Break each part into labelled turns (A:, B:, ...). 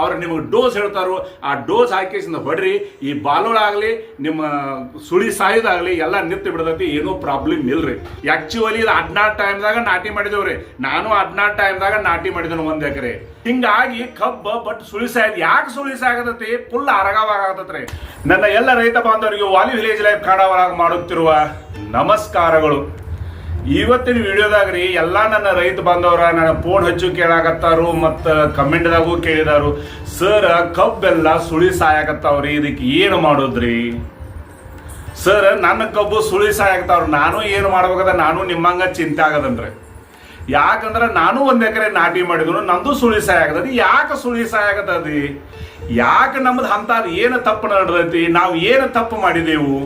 A: ಅವ್ರು ನಿಮಗೆ ಡೋಸ್ ಹೇಳ್ತಾರೋ. ಆ ಡೋಸ್ ಹಾಕಿಸಿಂದ ಹೊಡ್ರಿ, ಈ ಬಾಲೋಳಾಗಲಿ ನಿಮ್ಮ ಸುಳಿ ಸಾಯೋದಾಗಲಿ, ಎಲ್ಲ ನಿಂತು ಬಿಡ್ತೈತಿ, ಏನೂ ಪ್ರಾಬ್ಲಮ್ ಇಲ್ರಿ. ಆ್ಯಕ್ಚುಲಿ ಇದು ಹದಿನಾರು ಟೈಮ್ದಾಗ ನಾಟಿ ಮಾಡಿದೇವ್ರಿ. ನಾನು ಹದಿನಾರು ಟೈಮ್ದಾಗ ನಾಟಿ ಮಾಡಿದನು ಒಂದು ಎಕರೆ. ಹಿಂಗಾಗಿ ಕಬ್ಬ, ಬಟ್ ಸುಳಿ ಸುಳಿಸಾಯ್ತು ಯಾಕೆ ಸುಳಿಸಾಗತೈತಿ ಫುಲ್ ಅರಗವಾಗತೈತ್ರಿ. ನನ್ನ ಎಲ್ಲ ರೈತ ಬಾಂಧವರಿಗೆ ವಾಲಿ ವಿಲೇಜ್ ಲೈಫ್ ಕಾಣವರಾಗಿ ಮಾಡುತ್ತಿರುವ ನಮಸ್ಕಾರಗಳು. ಇವತ್ತಿನ ವಿಡಿಯೋದಾಗ ರೀ ಎಲ್ಲ ನನ್ನ ರೈತ ಬಾಂಧವರ ನನ್ನ ಫೋನ್ ಹಚ್ಚು ಕೇಳಾಕತ್ತಾರು ಮತ್ತು ಕಮೆಂಟ್ದಾಗೂ ಕೇಳಿದಾರು. ಸರ್ ಕಬ್ಬೆಲ್ಲ ಸುಳಿ ಸಾಯಾಕತ್ತಾವ್ರಿ, ಇದಕ್ಕೆ ಏನು ಮಾಡೋದ್ರಿ? ಸರ್ ನನ್ನ ಕಬ್ಬು ಸುಳಿ ಸಾಯಾಕತ್ತಾವ್ರಿ, ನಾನು ಏನು ಮಾಡ್ಬೇಕಂದ್ರೆ ನಾನು ನಿಮ್ಮಂಗ ಚಿಂತೆ ಆಗದನ್ರಿ ಯಾಕಂದ್ರೆ ನಾನು ಒಂದು ಎಕರೆ ನಾಟಿ ಮಾಡಿದ್ರು, ನಂದು ಸುಳಿ ಸಾಯಾಗತದಿ ಯಾಕೆ ಸುಳಿ ಸಾಯಾಗತದಿ ಯಾಕೆ ನಮ್ದು ಅಂತ ಏನು ತಪ್ಪು ನಡೆದೈತಿ? ನಾವು ಏನು ತಪ್ಪು ಮಾಡಿದೆವು?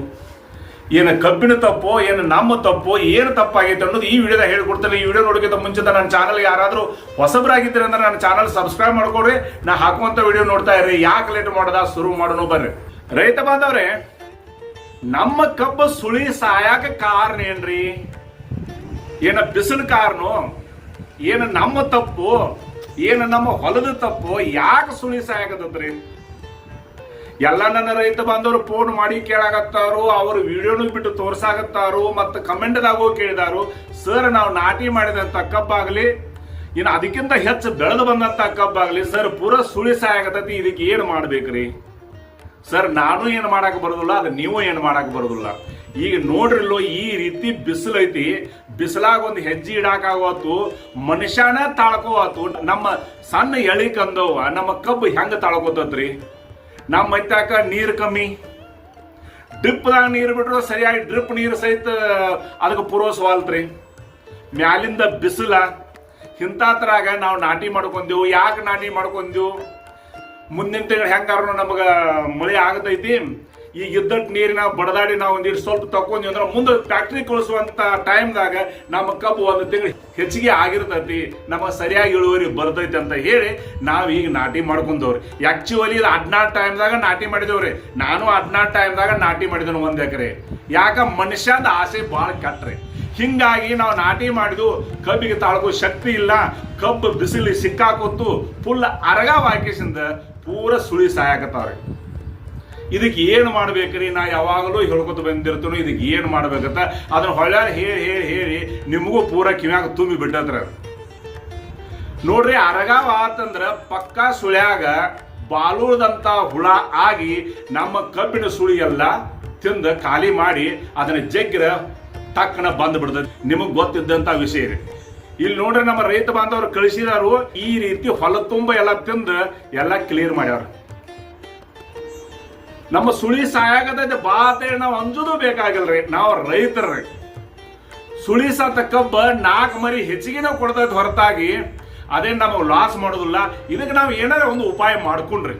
A: ಏನು ಕಬ್ಬಿನ ತಪ್ಪೋ, ಏನು ನಮ್ಮ ತಪ್ಪೋ, ಏನು ತಪ್ಪಾಗೈತೆ ಅನ್ನೋದು ಈ ವಿಡಿಯೋದಾಗ ಹೇಳ್ಕೊಡ್ತೇನೆ. ಈ ವಿಡಿಯೋ ನೋಡೋಕ್ಕಿಂತ ಮುಂಚೆ ನನ್ನ ಚಾನಲ್ ಯಾರಾದರೂ ಹೊಸಬ್ರಾಗಿದ್ದೀರಿ ಅಂದ್ರೆ ನನ್ನ ಚಾನಲ್ ಸಬ್ಸ್ಕ್ರೈಬ್ ಮಾಡ್ಕೊಡ್ರಿ. ನಾ ಹಾಕುವಂಥ ವಿಡಿಯೋ ನೋಡ್ತಾ ಇರ್ರಿ. ಯಾಕೆ ಲೇಟ್ ಮಾಡೋದ? ಶುರು ಮಾಡೋಣ, ಬರ್ರಿ. ರೈತ ಬಾಂಧವ್ರೆ, ನಮ್ಮ ಕಬ್ಬು ಸುಳಿ ಸಾಯಕ್ಕೆ ಕಾರಣ ಏನ್ರಿ? ಏನ ಬಿಸಿಲು ಕಾರಣ? ಏನು ನಮ್ಮ ತಪ್ಪು? ಏನು ನಮ್ಮ ಹೊಲದ ತಪ್ಪು? ಯಾಕೆ ಸುಳಿ ಸಾಯಾಕತ್ತದ್ರಿ? ಎಲ್ಲ ನನ್ನ ರೈತ ಬಾಂಧವರು ಫೋನ್ ಮಾಡಿ ಕೇಳಾಗತ್ತಾರು ಅವ್ರ ವಿಡಿಯೋನು ಬಿಟ್ಟು ತೋರ್ಸಾಕತ್ತಾರು, ಮತ್ತು ಕಮೆಂಟ್ದಾಗೂ ಕೇಳಿದಾರು. ಸರ್ ನಾವು ನಾಟಿ ಮಾಡಿದಂತ ಕಬ್ಬಾಗ್ಲಿ, ಇನ್ನು ಅದಕ್ಕಿಂತ ಹೆಚ್ಚು ಬೆಳೆದು ಬಂದಂತ ಕಬ್ಬಾಗ್ಲಿ ಸರ್ ಪೂರ ಸುಳಿ ಇದಕ್ಕೆ ಏನು ಮಾಡ್ಬೇಕ್ರಿ? ಸರ್ ನಾನು ಏನು ಮಾಡಕ್ಕೆ ಬರೋದಿಲ್ಲ, ಅದು ನೀವು ಏನು ಮಾಡಕ್ಕೆ ಬರೋದಿಲ್ಲ. ಈಗ ನೋಡ್ರಿಲ್ಲೋ, ಈ ರೀತಿ ಬಿಸಿಲೈತಿ ಬಿಸಿಲಾಗ ಒಂದು ಹೆಜ್ಜೆ ಇಡಾಕಾಗತ್ತು ಮನುಷ್ಯನ ತಾಳ್ಕೋವತ್ತು ನಮ್ಮ ಸಣ್ಣ ಎಳಿ ಕಂದವ ನಮ್ಮ ಕಬ್ಬು ಹೆಂಗ ತಾಳ್ಕೋತತ್ರಿ? ನಮ್ಮ ಮೈತಾಕ ನೀರು ಕಮ್ಮಿ. ಡ್ರಿಪ್ದಾಗ ನೀರು ಬಿಟ್ರು ಸರಿಯಾಗಿ ಡ್ರಿಪ್ ನೀರು ಸಹಿತ ಅದಕ್ಕೆ ಪೂರೈಸವಾಲ್ತ್ರಿ ಮ್ಯಾಲಿಂದ ಬಿಸಿಲ ಇಂಥದ್ರಾಗ ನಾವು ನಾಟಿ ಮಾಡ್ಕೊಂಡೆವು ಯಾಕೆ ನಾಟಿ ಮಾಡ್ಕೊಂಡೆವು ಮುಂದಿನ ತಿಂಗಳು ಹೆಂಗಾರು ನಮಗೆ ಮಳೆ ಆಗತೈತಿ? ಈಗ ಯುದ್ಧಕ್ಕೆ ನೀರಿನ ಬಡದಾಡಿ ನಾವು ನೀರು ಸ್ವಲ್ಪ ತಕೊಂಡ್ವಿ ಅಂದ್ರೆ ಮುಂದೆ ಫ್ಯಾಕ್ಟ್ರಿ ಕಳಿಸುವಂತ ಟೈಮ್ದಾಗ ನಮ್ಮ ಕಬ್ಬು ಒಂದು ತಿಂಗಳು ಹೆಚ್ಚಿಗೆ ಆಗಿರ್ತೈತಿ, ನಮಗೆ ಸರಿಯಾಗಿ ಇಳುವರಿ ಬರ್ತೈತಿ ಅಂತ ಹೇಳಿ ನಾವು ಈಗ ನಾಟಿ ಮಾಡ್ಕೊಂಡವ್ರಿ. ಆಕ್ಚುಲಿ ಇದು ಹದಿನಾರು ಟೈಮ್ದಾಗ ನಾಟಿ ಮಾಡಿದೇವ್ರಿ. ನಾನು ಹದಿನಾರು ಟೈಮ್ದಾಗ ನಾಟಿ ಮಾಡಿದನು ಒಂದು ಎಕರೆ. ಯಾಕ ಮನುಷ್ಯನ ಆಸೆ ಭಾಳ ಕಟ್ಟ್ರಿ. ಹಿಂಗಾಗಿ ನಾವು ನಾಟಿ ಮಾಡಿದ್ವು, ಕಬ್ಬಿಗೆ ತಾಳ್ಕೋ ಶಕ್ತಿ ಇಲ್ಲ, ಕಬ್ಬು ಬಿಸಿಲಿ ಸಿಕ್ಕಾಕೊತ್ತು ಫುಲ್ ಅರಗವಾಕಿಸಿಂದ ಪೂರ ಸುಳಿ ಸಾಯಾಕತ್ತಾವ್ರಿ. ಇದಕ್ಕೆ ಏನು ಮಾಡ್ಬೇಕ್ರಿ? ನಾ ಯಾವಾಗಲೂ ಹೇಳ್ಕೊತ ಬಂದಿರ್ತೀನೋ, ಇದಕ್ಕೆ ಏನು ಮಾಡ್ಬೇಕಂತ. ಅದನ್ನ ಹೊಳ್ಯಾರ ಹೇಳಿ ಹೇಳಿ ಹೇಳಿ ನಿಮಗೂ ಪೂರ ಕಿವ್ಯಾಗ ತುಂಬಿ ಬಿಟ್ಟದ್ರ ನೋಡ್ರಿ, ಅರಗಾವ ಆತಂದ್ರ ಪಕ್ಕಾ ಸುಳ್ಯಾಗ ಬಾಲೂರದಂತ ಹುಳ ಆಗಿ ನಮ್ಮ ಕಬ್ಬಿನ ಸುಳಿ ಎಲ್ಲ ತಿಂದು ಖಾಲಿ ಮಾಡಿ ಅದನ್ನ ಜಗ್ಗಿರ ತಕ್ಕನ ಬಂದು ಬಿಡ್ತದೆ. ನಿಮಗೆ ಗೊತ್ತಿದ್ದಂತ ವಿಷಯ ರೀ. ಇಲ್ಲಿ ನೋಡ್ರಿ ನಮ್ಮ ರೈತ ಬಾಂಧವರು ಕಳಿಸಿದಾರು, ಈ ರೀತಿ ಹೊಲ ತುಂಬ ಎಲ್ಲ ತಿಂದು ಎಲ್ಲ ಕ್ಲಿಯರ್ ಮಾಡ್ಯಾರ. ನಮ್ಮ ಸುಳಿ ಸಾಯಾಗತೈತೆ ಬಾತೆ ನಾವು ಅಂಜುದು ಬೇಕಾಗಿಲ್ರಿ. ನಾವು ರೈತರ್ರಿ. ಸುಳಿ ಸತ್ತ ಕಬ್ಬ ನಾಲ್ಕು ಮರಿ ಹೆಚ್ಚಿಗೆ ನಾವು ಕೊಡ್ತೈತೆ ಹೊರತಾಗಿ ಅದೇ ನಮಗೆ ಲಾಸ್ ಮಾಡೋದಿಲ್ಲ. ಇದಕ್ಕೆ ನಾವು ಏನಾರ ಒಂದು ಉಪಾಯ ಮಾಡ್ಕೊಂಡ್ರಿ.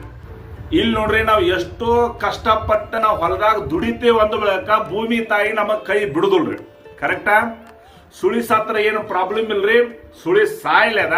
A: ಇಲ್ಲಿ ನೋಡ್ರಿ, ನಾವು ಎಷ್ಟೋ ಕಷ್ಟಪಟ್ಟು ನಾವು ಹೊಲದಾಗ ದುಡಿತೇವೆ ಅಂದ ಬಳಿಕ ಭೂಮಿ ತಾಯಿ ನಮ್ಮ ಕೈ ಬಿಡುದಿಲ್ರಿ. ಕರೆಕ್ಟಾ ಸುಳಿ ಸತ್ರ ಏನು ಪ್ರಾಬ್ಲಮ್ ಇಲ್ರಿ? ಸುಳಿ ಸಾಯ್ಲದ?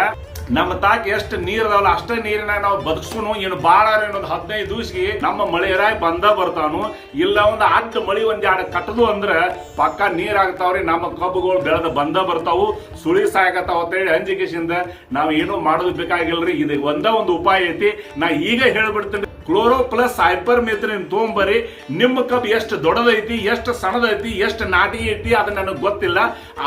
A: ನಮ್ಮ ತಾಕ ಎಷ್ಟು ನೀರ್ ಅದಾವಲ್ಲ, ಅಷ್ಟೇ ನೀರಿನಾಗ ನಾವು ಬದುಕ್ಸುನು. ಏನು ಬಾಳ ಹದಿನೈದು ದಿವಸಿಗೆ ನಮ್ಮ ಮಳೆ ರಾಯ್ ಬಂದ ಬರ್ತಾನು. ಇಲ್ಲ ಒಂದು ಅಡ್ಡ ಮಳಿ ಒಂದ್ ಎರಡು ಕಟ್ಟದು ಅಂದ್ರೆ ಪಕ್ಕ ನೀರ್ ಆಗ್ತಾವ್ರಿ, ನಮ್ಮ ಕಬ್ಬುಗಳು ಬೆಳೆದ ಬಂದ ಬರ್ತಾವು. ಸುಳಿ ಸಾಯಕತ್ತಾವ ಅಂತೇಳಿ ಅಂಜಿಕೆಸಿಂದ ನಾವು ಏನು ಮಾಡೋದು ಬೇಕಾಗಿಲ್ರಿ. ಇದು ಒಂದ ಒಂದು ಉಪಾಯ ಐತಿ. ನಾ ಈಗ ಹೇಳ್ಬಿಡ್ತೀನಿ. ಕ್ಲೋರೋ ಪ್ಲಸ್ ಹೈಪರ್ ಮೆತ್ರಿನ್ ತೊಗೊಂಬರಿ ನಿಮ್ಮ ಕಬ್ಬು ಎಷ್ಟು ದೊಡ್ಡದೈತಿ, ಎಷ್ಟು ಸಣ್ಣದೈತಿ, ಎಷ್ಟು ನಾಟಿ ಐತಿ ಅದು ನನಗೆ ಗೊತ್ತಿಲ್ಲ.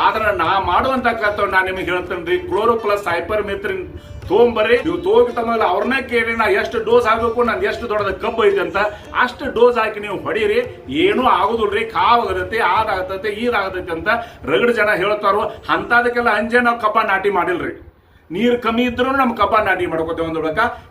A: ಆದ್ರೆ ನಾ ಮಾಡುವಂತ ಕಥೆ ನಾ ನಿಮಗೆ ಹೇಳ್ತೇನೆ ರೀ ಕ್ಲೋರೋ ಪ್ಲಸ್ ಹೈಪರ್ ಮೆತ್ರಿನ್ ತೊಗೊಂಬರಿ ನೀವು ತಗೋತಮೇಲೆ ಅವ್ರನ್ನೇ ಕೇಳಿ ನಾ ಎಷ್ಟು ಡೋಸ್ ಆಗಬೇಕು ನಾನು ಎಷ್ಟು ದೊಡ್ಡದ ಕಬ್ಬು ಐತೆ ಅಂತ. ಅಷ್ಟು ಡೋಸ್ ಹಾಕಿ ನೀವು ಹೊಡೀರಿ. ಏನೂ ಆಗುದಿಲ್ರಿ, ಕಾವಾಗತೈತಿ, ಆದಾಗತೈತಿ ಈದಾಗತೈತಿ ಅಂತ ರಗಡ್ ಜನ ಹೇಳ್ತಾರೋ, ಅಂಥದಕ್ಕೆಲ್ಲ ಅಂಜೆ ನಾವು ಕಬ್ಬ ನಾಟಿ ಮಾಡಿಲ್ರಿ. ನೀರು ಕಮ್ಮಿ ಇದ್ರೂ ನಮ್ಮ ಕಬ್ಬ ನಾಟಿ ಮಾಡ್ಕೋತೇವೆ ಒಂದು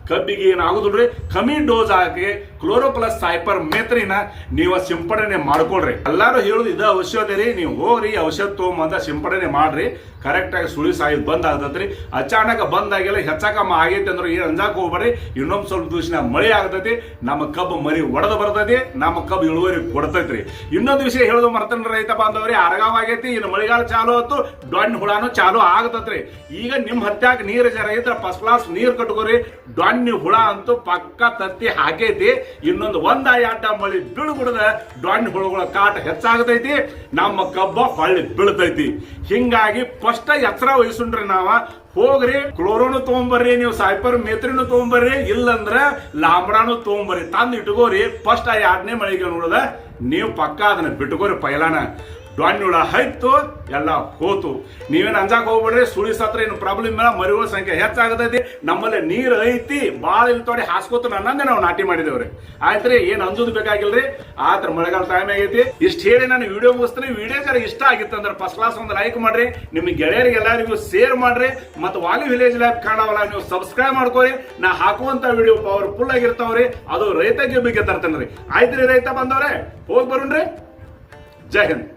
A: ಕಬ್ಬಿಗೆ ಏನು ರೀ ಕಮ್ಮಿ ಡೋಸ್ ಹಾಕಿ ಕ್ಲೋರೋಪ್ಲಸ್ ಸೈಪರ್ ಮೇತ್ರಿನ ನೀವು ಸಿಂಪಡಣೆ ಮಾಡ್ಕೊಳ್ರಿ. ಎಲ್ಲಾರು ಹೇಳುದು ಇದು ಔಷಧ ರೀ, ನೀವು ಹೋಗ್ರಿ, ಔಷಧ ತೊಗೊಂಬಂದ ಸಿಂಪಡಣೆ ಮಾಡ್ರಿ. ಕರೆಕ್ಟ್ ಆಗಿ ಸುಳಿ ಸಾಯಿದ್ ಬಂದ್ ಆಗ್ತೈತ್ರಿ ಅಚಾನಕ ಬಂದಾಗೆಲ್ಲ ಹೆಚ್ಚಕಮ್ಮ ಆಗೈತೆ ಅಂದ್ರೆ ಏನು ಅಂಜಾಕ್ ಹೋಗ್ಬೇಡ್ರಿ. ಇನ್ನೊಂದು ಸ್ವಲ್ಪ ದಿವಸ ಮಳೆ ಆಗ್ತೈತಿ, ನಮ್ಮ ಕಬ್ಬು ಮರಿ ಒಡೆದು ಬರ್ತೈತಿ, ನಮ್ಮ ಕಬ್ಬು ಇಳುವರಿ ಕೊಡ್ತೈತ್ರಿ. ಇನ್ನೊಂದು ವಿಷಯ ಹೇಳೋದು ಮರ್ತನ ರೈತ ಬಾಂಧವ್ರಿ ಅರಗಾವ್ ಆಗೈತಿ, ಇನ್ನು ಮಳೆಗಾಲ ಚಾಲು ಆಯ್ತು ಡೊಣ್ಣ ಹುಳಾನು ಚಾಲು ಆಗತೈತ್ರಿ. ಈಗ ನಿಮ್ಮ ಹತ್ಯಾಗ ನೀರು ಜರ ಐತ್ರ ಫಸ್ಟ್ ಕ್ಲಾಸ್ ನೀರ್ ಕಟ್ಕೋರಿ ಡೊಣ್ಣ ಹುಳ ಅಂತೂ ಪಕ್ಕ ತತ್ತಿ ಹಾಕೈತಿ. ಇನ್ನೊಂದು ಒಂದ ಆಟ ಮಳಿ ಬೀಳ್ಬಿಡದ ಡೊಣ್ಣ ಹುಳುಗಳ ಕಾಟ ಹೆಚ್ಚಾಗತೈತಿ, ನಮ್ಮ ಕಬ್ಬ ಹೊಳ್ಳಿ ಬೀಳ್ತೈತಿ. ಹಿಂಗಾಗಿ ಫಸ್ಟ್ ಎಚ್ಚರ ವಹಿಸ್ರಿ ನಾವ, ಹೋಗ್ರಿ, ಕ್ಲೋರೋನು ತಗೊಂಬರ್ರಿ, ನೀವು ಸೈಪರ್ ಮೇತ್ರಿನೂ ತಗೊಂಬರ್ರಿ, ಇಲ್ಲಂದ್ರ ಲಾಂಬ್ರಾನು ತಗೊಂಬರ್ರಿ. ತಂದು ಇಟ್ಕೋರಿ, ಫಸ್ಟ್ ಆ ಎರಡನೇ ಮಳಿಗೆ ನೋಡದ, ನೀವು ಪಕ್ಕ ಅದನ್ನ ಬಿಟ್ಕೋರಿ ಪೈಲಾನ. ಡೊಣ್ಣುಳ ಹೈತು ಎಲ್ಲ ಹೋತು. ನೀವೇನು ಅಂಜಾಕ್ ಹೋಗ್ಬಿಡ್ರಿ, ಸುಳಿ ಸತ್ರ ಏನು ಪ್ರಾಬ್ಲಮ್ ಇಲ್ಲ, ಮರಿಗಳ ಸಂಖ್ಯೆ ಹೆಚ್ಚಾಗತೈತಿ. ನಮ್ಮಲ್ಲಿ ನೀರು ಐತಿ ಭಾಳ ಇಲ್ಲಿ ತೋಡಿ ಹಾಸ್ಕೋತ ನನ್ನಂಗೆ ನಾವು ನಾಟಿ ಮಾಡಿದೇವ್ರಿ. ರೀ ಏನು ಅಂಜೋದು ಬೇಕಾಗಿಲ್ರಿ? ಆತ್ರ ಮಳೆಗಾಲ ಟೈಮ್ ಆಗೈತಿ. ಇಷ್ಟ ಹೇಳಿ ನಾನು ವಿಡಿಯೋ ಮುಗಿಸ್ತೀನಿ. ವಿಡಿಯೋ ಜರ ಇಷ್ಟ ಆಗಿತ್ತು ಅಂದ್ರೆ ಫಸ್ಟ್ ಕ್ಲಾಸ್ ಒಂದು ಲೈಕ್ ಮಾಡ್ರಿ. ನಿಮ್ಮ ಗೆಳೆಯರಿಗೆ ಎಲ್ಲರಿಗೂ ಶೇರ್ ಮಾಡ್ರಿ. ಮತ್ತು ವಾಲಿ ವಿಲೇಜ್ ಲೈಫ್ ಕಾಣವಲ್ಲ ನೀವು ಸಬ್ಸ್ಕ್ರೈಬ್ ಮಾಡ್ಕೋರಿ. ನಾ ಹಾಕುವಂತ ವಿಡಿಯೋ ಪವರ್ಫುಲ್ ಆಗಿರ್ತಾವ್ರಿ. ಅದು ರೈತ ಗೆಬ್ಬಿಗೆ ತರ್ತೇನೆ ರೀ ಆಯ್ತು ರೀ ರೈತ ಬಂದವ್ರೆ, ಹೋಗಿ ಬರೋಣ್ರಿ. ಜೈ ಹಿಂದ್.